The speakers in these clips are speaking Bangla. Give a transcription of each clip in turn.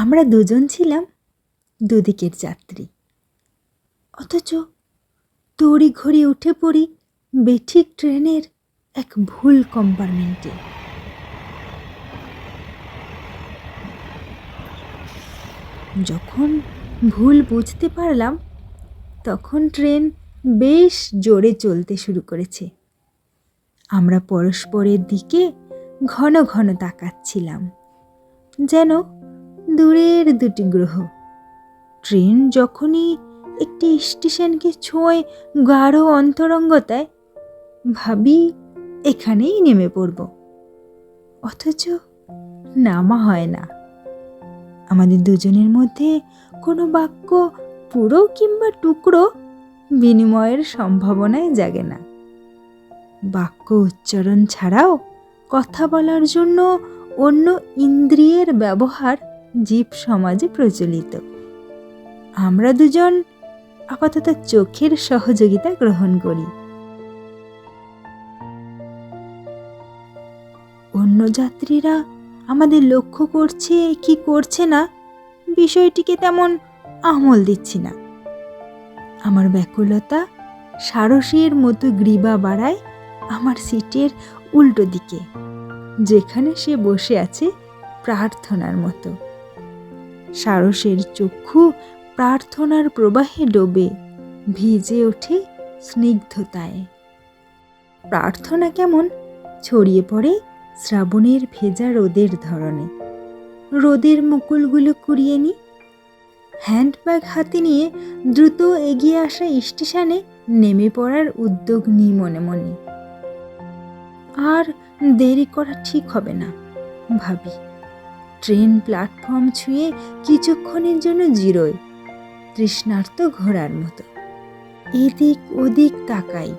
আমরা দুজন ছিলাম দুদিকের যাত্রী। অথচ তড়ি ঘড়ি উঠে পড়ি বেঠিক ট্রেনের এক ভুল কম্পার্টমেন্টে। যখন ভুল বুঝতে পারলাম, তখন ট্রেন বেশ জোরে চলতে শুরু করেছে। আমরা পরস্পরের দিকে ঘন ঘন তাকাচ্ছিলাম, যেন দূরের দুটি গ্রহ। ট্রেন যখনই একটি স্টেশনকে ছোঁয় গাঢ় অন্তরঙ্গতায়, ভাবি এখানেই নেমে পড়ব। অথচ নামা হয় না। আমাদের দুজনের মধ্যে কোনো বাক্য পুরো কিংবা টুকরো বিনিময়ের সম্ভাবনায় জাগে না। বাক্য উচ্চারণ ছাড়াও কথা বলার জন্য অন্য ইন্দ্রিয়ের ব্যবহার জীব সমাজে প্রচলিত। আমরা দুজন আপাতত চোখের সহযোগিতা গ্রহণ করি। অন্য যাত্রীরা আমাদের লক্ষ্য করছে, কি করছে না, বিষয়টিকে তেমন আমল দিচ্ছি না। আমার ব্যাকুলতা সারসের মতো গ্রীবা বাড়ায় আমার সিটের উল্টো দিকে, যেখানে সে বসে আছে প্রার্থনার মতো। সারসের চক্ষু প্রার্থনার প্রবাহে ডোবে, ভিজে ওঠে স্নিগ্ধতায়। প্রার্থনা কেমন? ছড়িয়ে পড়ে শ্রাবণের ভেজা রোদের ধরনে। রোদের মুকুলগুলো কুড়িয়ে নি। হ্যান্ডব্যাগ হাতে নিয়ে দ্রুত এগিয়ে আসা স্টেশনে নেমে পড়ার উদ্যোগ নিই মনে মনে। আর দেরি করা ঠিক হবে না, ভাবি। ট্রেন প্ল্যাটফর্ম ছুঁয়ে কিছুক্ষণের জন্য জিরোয়, তৃষ্ণার্ত ঘোড়ার মতো। এদিক ওদিক তাকাই,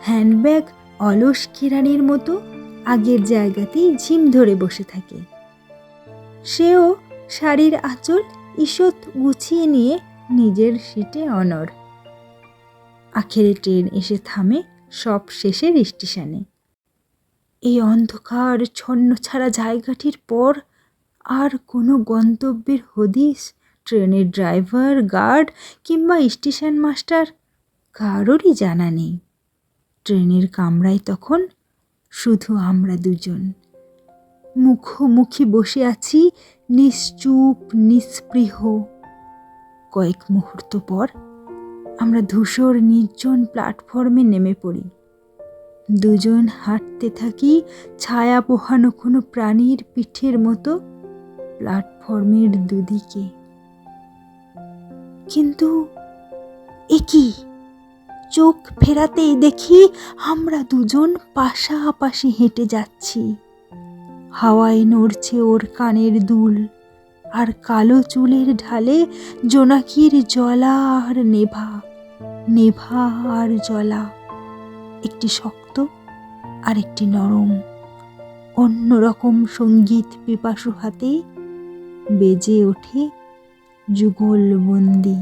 হ্যান্ডব্যাগ, অলস কেরানির মতো, আগের জায়গাতেই ঝিম ধরে বসে থাকে। সেও শাড়ির আঁচল ঈষৎ গুছিয়ে নিয়ে নিজের সিটে অনর আখেরে ট্রেন এসে থামে সব শেষের স্টেশনে। এই অন্ধকার ছন্ন ছাড়া জায়গাটির পর আর কোনো গন্তব্যের হদিস ট্রেনের ড্রাইভার, গার্ড কিংবা স্টেশন মাস্টার? কারোরই জানা নেই। ট্রেনের কামরায় তখন শুধু আমরা দুজন। মুখোমুখি বসে আছি নিশ্চুপ, নিস্পৃহ। কয়েক মুহূর্ত পর আমরা ধূসর, নির্জন প্ল্যাটফর্মে নেমে পড়ি। দুজন হাঁটতে থাকি ছায়া পোহানো কোনো প্রাণীর পিঠের মতো প্ল্যাটফর্মের দুদিকে। কিন্তু এ কি? চোখ ফেরাতেই দেখি আমরা দুজন পাশাপাশি হেঁটে যাচ্ছি। হাওয়ায় নড়ছে ওর কানের দুল আর কালো চুলের ঢালে জোনাকির জলা আর নেভা নেভা আর জলা একটি শক্ত আর একটি নরম, অন্যরকম সংগীত পিপাসু হাতে বেজে ওঠে যুগলবন্দি।